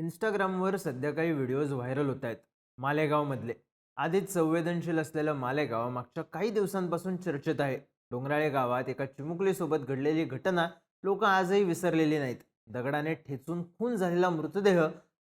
इंस्टाग्रामवर सध्या काही व्हिडिओज व्हायरल होत आहेत मालेगावमधले. आधीच संवेदनशील असलेलं मालेगाव मागच्या काही दिवसांपासून चर्चेत आहे. डोंगराळे गावात एका चिमुकलीसोबत घडलेली घटना लोक आजही विसरलेली नाहीत. दगडाने ठेचून खून झालेला मृतदेह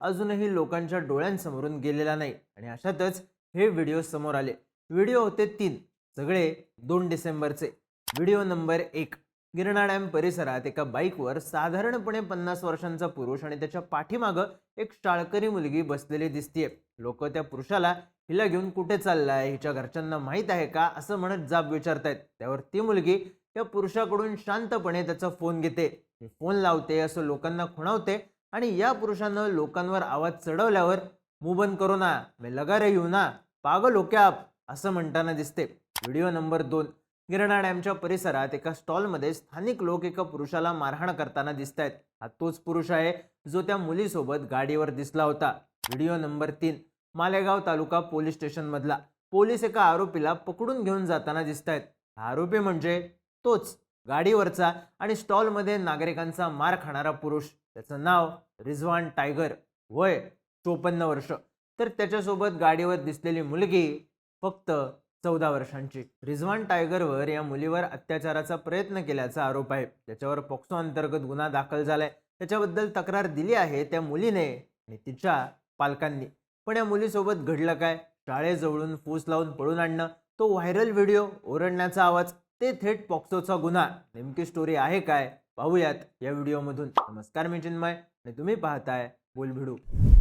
अजूनही लोकांच्या डोळ्यांसमोरून गेलेला नाही आणि अशातच हे व्हिडिओ समोर आले. व्हिडिओ होते तीन सगळे दोन डिसेंबरचे. व्हिडिओ नंबर एक गिरणा डॅम परिसरात एका बाईकवर साधारणपणे पन्नास वर्षांचा पुरुष आणि त्याच्या पाठीमागं एक शाळकरी मुलगी बसलेली दिसतीये. लोक त्या पुरुषाला हिला घेऊन कुठे चाललाय हिच्या घरच्यांना माहीत आहे का असं म्हणत जाब विचारतायत. त्यावर ती मुलगी त्या पुरुषाकडून शांतपणे त्याचा फोन घेते. फोन लावते असं लोकांना खुणावते आणि या पुरुषानं लोकांवर आवाज चढवल्यावर मुबन करो ना मी लगा रे येऊ ना पागल हो क्या आप? असं म्हणताना दिसते. व्हिडिओ नंबर दोन. गिरणा डॅमच्या परिसरात एका स्टॉलमध्ये स्थानिक लोक एका पुरुषाला मारहाण करताना दिसत आहेत हा तोच पुरुष आहे जो त्या मुलीसोबत गाडीवर दिसला होता. व्हिडिओ नंबर तीन. मालेगाव तालुका पोलीस स्टेशन मधला पोलीस एका आरोपीला पकडून घेऊन जाताना दिसत आहेत हा आरोपी म्हणजे तोच गाडीवरचा आणि स्टॉलमध्ये नागरिकांचा मार खाणारा पुरुष. त्याचं नाव रिझवान टायगर. वय चोपन्न वर्ष. तर त्याच्यासोबत गाडीवर दिसलेली मुलगी फक्त चौदा वर्षांची. रिझवान टायगरवर या मुलीवर अत्याचाराचा प्रयत्न केल्याचा आरोप आहे. त्याच्यावर पॉक्सो अंतर्गत गुन्हा दाखल झालाय. त्याच्याबद्दल तक्रार दिली आहे त्या मुलीने आणि तिच्या पालकांनी. पण या मुलीसोबत घडलं काय? शाळेजवळून फूस लावून पळून आणणं तो व्हायरल व्हिडिओ ओरडण्याचा आवाज ते थेट पॉक्सोचा गुन्हा. नेमकी स्टोरी आहे काय? पाहूयात या व्हिडिओमधून. नमस्कार मी चिन्मय आणि तुम्ही पाहताय बोलभिडू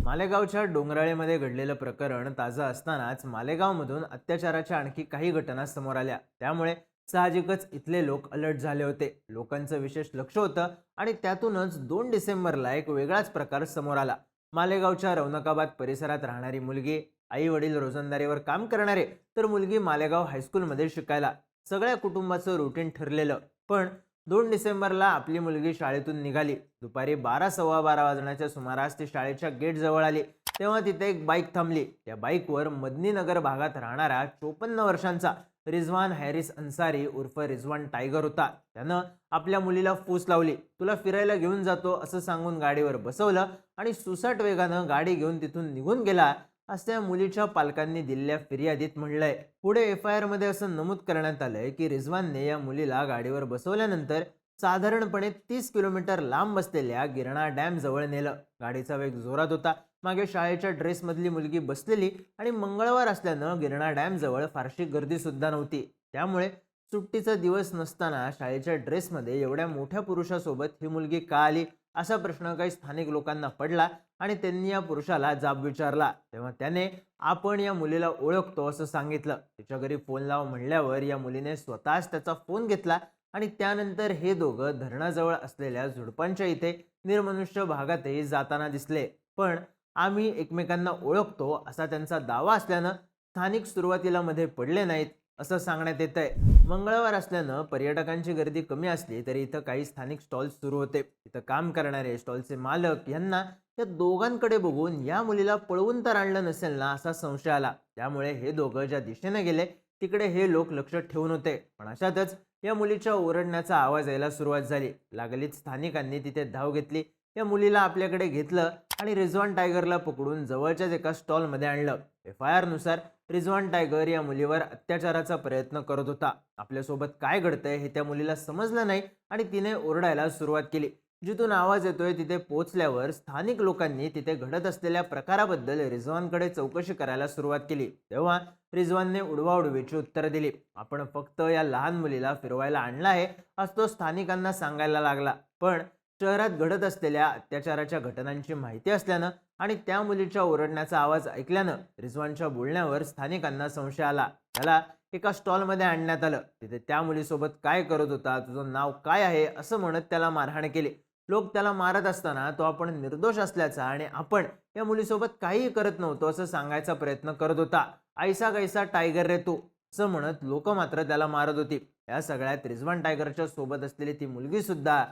मालेगावच्या डोंगराळेमध्ये घडलेलं प्रकरण ताजं असतानाच मालेगावमधून अत्याचाराच्या आणखी काही घटना समोर आल्या. त्यामुळे साहजिकच इथले लोक अलर्ट झाले होते. लोकांचं विशेष लक्ष होतं आणि त्यातूनच दोन डिसेंबरला एक वेगळाच प्रकार समोर आला. मालेगावच्या रौनकाबाद परिसरात राहणारी मुलगी आई वडील रोजंदारीवर काम करणारे तर मुलगी मालेगाव हायस्कूलमध्ये शिकायला. सगळ्या कुटुंबाचं रुटीन ठरलेलं. पण दोन डिसेंबरला आपली मुलगी शाळेतून निघाली. दुपारी बारा सव्वा बारा वाजण्याच्या सुमारास ती शाळेच्या गेट जवळ आली. तेव्हा तिथे एक बाईक थांबली. त्या बाईकवर मदनीनगर भागात राहणारा चोपन्न वर्षांचा रिझवान हॅरिस अन्सारी उर्फ रिझवान टायगर होता. त्यानं आपल्या मुलीला फूस लावली. तुला फिरायला घेऊन जातो असं सांगून गाडीवर बसवलं आणि सुसाट वेगानं गाडी घेऊन तिथून निघून गेला. असं त्या मुलीच्या पालकांनी दिलेल्या फिर्यादीत म्हणलंय पुढे एफ आय आरमध्ये असं नमूद करण्यात आलंय की रिझवानने या मुलीला गाडीवर बसवल्यानंतर साधारणपणे तीस किलोमीटर लांब असलेल्या गिरणा डॅम जवळ नेलं. गाडीचा वेग जोरात होता. मागे शाळेच्या ड्रेसमधली मुलगी बसलेली आणि मंगळवार असल्यानं गिरणा डॅम जवळ फारशी गर्दी सुद्धा नव्हती. त्यामुळे सुट्टीचा दिवस नसताना शाळेच्या ड्रेसमध्ये एवढ्या मोठ्या पुरुषासोबत ही मुलगी का आली? असा प्रश्न काही स्थानिक लोकांना पडला. आणि त्यांनी या पुरुषाला जाब विचारला. तेव्हा त्याने आपण या मुलीला ओळखतो असं सांगितलं. तिच्या घरी फोन लाव म्हणल्यावर या मुलीने स्वतःच त्याचा फोन घेतला आणि त्यानंतर हे दोघं धरणाजवळ असलेल्या झुडपांच्या इथे निर्मनुष्य भागातही जाताना दिसले. पण आम्ही एकमेकांना ओळखतो असा त्यांचा दावा असल्यानं स्थानिक सुरुवातीला मध्ये पडले नाहीत असं सांगण्यात येत आहे मंगळवार असल्यानं पर्यटकांची गर्दी कमी असली तरी इथं काही स्थानिक स्टॉल्स सुरू होते. इथं काम करणारे स्टॉलचे मालक यांना या दोघांकडे बघून या मुलीला पळवून तर आणलं नसेल ना असा संशय आला. त्यामुळे हे दोघं ज्या दिशेने गेले तिकडे हे लोक लक्ष ठेवून होते. पण अशातच या मुलीच्या ओरडण्याचा आवाज यायला सुरुवात झाली. लागलीच स्थानिकांनी तिथे धाव घेतली. या मुलीला आपल्याकडे घेतलं आणि रिझवान टायगरला पकडून जवळच्याच एका स्टॉलमध्ये आणलं. एफ आय आरनुसार रिझवान टायगर या मुलीवर अत्याचाराचा प्रयत्न करत होता. आपल्यासोबत काय घडतंय हे त्या मुलीला समजलं नाही आणि तिने ओरडायला सुरुवात केली. जिथून आवाज येतोय तिथे पोहोचल्यावर स्थानिक लोकांनी तिथे घडत असलेल्या प्रकाराबद्दल रिझवानकडे चौकशी करायला सुरुवात केली. तेव्हा रिझवानने उडवाउडवीची उत्तरं दिली. आपण फक्त या लहान मुलीला फिरवायला आणला आहे असं तो स्थानिकांना सांगायला लागला. पण शहरात घडत असलेल्या अत्याचाराच्या घटनांची माहिती असल्यानं आणि त्या मुलीच्या ओरडण्याचा आवाज ऐकल्यानं रिझवानच्या बोलण्यावर स्थानिकांना संशय आला. त्याला एका स्टॉलमध्ये आणण्यात आलं. तिथे त्या मुलीसोबत काय करत होता? तुझं नाव काय आहे? असं म्हणत त्याला मारहाण केली. लोक त्याला मारत असताना तो आपण निर्दोष असल्याचा आणि आपण या मुलीसोबत काहीही करत नव्हतो असं सांगायचा प्रयत्न करत होता. ऐसा कैसा टायगर रे तू? असं म्हणत लोक मात्र त्याला मारत होती. या सगळ्यात रिझवान टायगरच्या सोबत असलेली ती मुलगी सुद्धा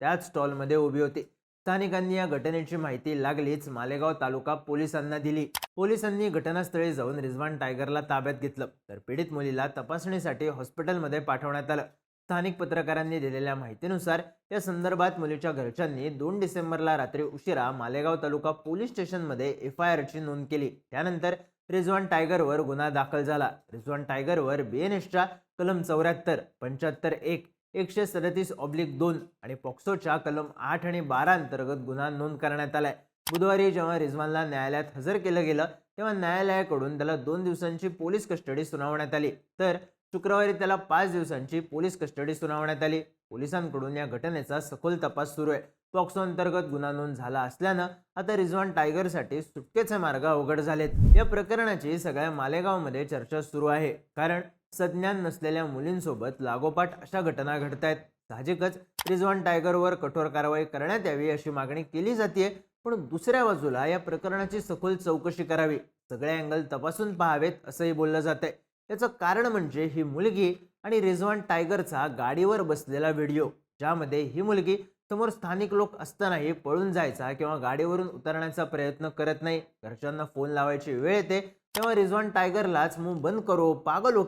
त्याच स्टॉलमध्ये उभी होती. स्थानिकांनी या घटनेची माहिती लागलीच मालेगाव तालुका पोलिसांना दिली. पोलिसांनी घटनास्थळी जाऊन रिझवान टायगरला ताब्यात घेतलं. तर पीडित मुलीला तपासणीसाठी हॉस्पिटलमध्ये पाठवण्यात आलं. स्थानिक पत्रकारांनी दिलेल्या माहितीनुसार या संदर्भात मुलीच्या घरच्यांनी दोन डिसेंबरला रात्री उशिरा मालेगाव तालुका पोलीस स्टेशनमध्ये एफ आय आरची नोंद केली. त्यानंतर रिझवान टायगरवर गुन्हा दाखल झाला. रिझवान टायगरवर बी एन एसच्या कलम चौऱ्याहत्तर पंच्याहत्तर एक एकशे सदतीस ऑब्लिक दोन आणि पॉक्सोच्या कलम आठ आणि बारा अंतर्गत गुन्हा नोंद करण्यात आलाय. बुधवारी जेव्हा रिझवानला न्यायालयात हजर केलं गेलं तेव्हा न्यायालयाकडून त्याला दोन दिवसांची पोलीस कस्टडी सुनावण्यात आली. तर शुक्रवारी त्याला पाच दिवसांची पोलीस कस्टडी सुनावण्यात आली. पोलिसांकडून या घटनेचा सखोल तपास सुरू आहे. पॉक्सो अंतर्गत गुन्हा नोंद झाला असल्यानं आता रिझवान टायगरसाठी सुटकेचे मार्ग अवघड झालेत. या प्रकरणाची सगळ्या मालेगावमध्ये चर्चा सुरू आहे. कारण सज्ञान नसलेल्या मुलींसोबत लागोपाठ अशा घटना घडत आहेत साहजिकच रिझवान टायगरवर कठोर कारवाई करण्यात यावी अशी मागणी केली जाते पण दुसऱ्या बाजूला या प्रकरणाची सखोल चौकशी करावी. सगळे अँगल तपासून पाहावेत असंही बोललं जातंय. त्याचं कारण म्हणजे ही मुलगी आणि रिझवान टायगरचा गाडीवर बसलेला व्हिडिओ ज्यामध्ये ही मुलगी समोर स्थानिक लोक असतानाही पळून जायचा किंवा गाडीवरून उतरण्याचा प्रयत्न करत नाही. घरच्यांना फोन लावायची वेळ येते तेव्हा रिझवान टायगरलाच मग बंद करो पागल हो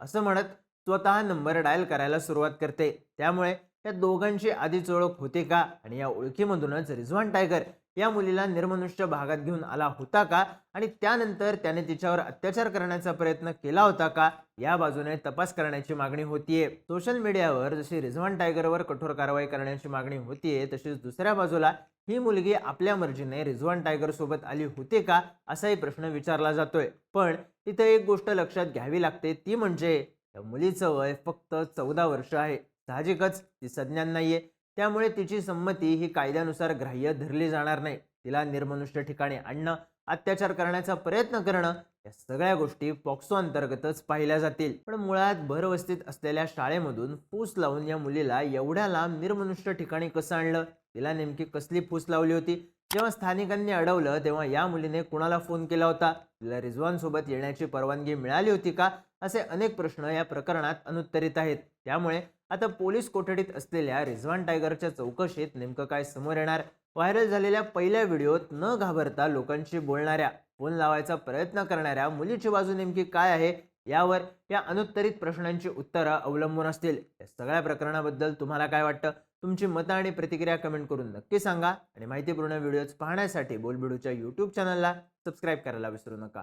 असं म्हणत स्वतः नंबर डायल करायला सुरुवात करते. त्यामुळे या दोघांची आधीच ओळख होते का? आणि या ओळखीमधूनच रिझवान टायगर या मुलीला निर्मनुष्य भागात घेऊन आला होता का? आणि त्यानंतर त्याने तिच्यावर अत्याचार करण्याचा प्रयत्न केला होता का? या बाजूने तपास करण्याची मागणी होतीये. सोशल मीडियावर जशी रिझवान टायगरवर कठोर कारवाई करण्याची मागणी होतीये तशीच दुसऱ्या बाजूला ही मुलगी आपल्या मर्जीने रिझवान टायगर सोबत आली होती का? असाही प्रश्न विचारला जातोय. पण तिथे एक गोष्ट लक्षात घ्यावी लागते ती म्हणजे या मुलीचं वय फक्त चौदा वर्ष आहे. साहजिकच ती सज्ञान नाहीये. त्यामुळे तिची संमती ही कायद्यानुसार ग्राह्य धरली जाणार नाही. तिला निर्मनुष्य ठिकाणी आणणं अत्याचार करण्याचा प्रयत्न करणं या सगळ्या गोष्टी पॉक्सो अंतर्गतच पाहिल्या जातील. पण मुळात भरवस्तीत असलेल्या शाळेमधून फूस लावून या मुलीला एवढ्या लांब निर्मनुष्य ठिकाणी कसं आणलं? तिला नेमकी कसली फूस लावली होती? जेव्हा स्थानिकांनी अडवलं तेव्हा या मुलीने कुणाला फोन केला होता? तिला रिझवान सोबत येण्याची परवानगी मिळाली होती का? असे अनेक प्रश्न या प्रकरणात अनुत्तरित आहेत. त्यामुळे आता पोलीस कोठडीत असलेल्या रिझवान टायगरच्या चौकशीत नेमकं काय समोर येणार? व्हायरल झालेल्या पहिल्या व्हिडिओत न घाबरता लोकांशी बोलणाऱ्या फोन लावायचा प्रयत्न करणाऱ्या मुलीची बाजू नेमकी काय आहे? यावर या अनुत्तरित प्रश्नांची उत्तरं अवलंबून असतील. या सगळ्या प्रकरणाबद्दल तुम्हाला काय वाटतं? तुमची मतं आणि प्रतिक्रिया कमेंट करून नक्की सांगा. आणि माहितीपूर्ण व्हिडिओज पाहण्यासाठी बोलबिडूच्या यूट्यूब चॅनलला सबस्क्राईब करायला विसरू नका.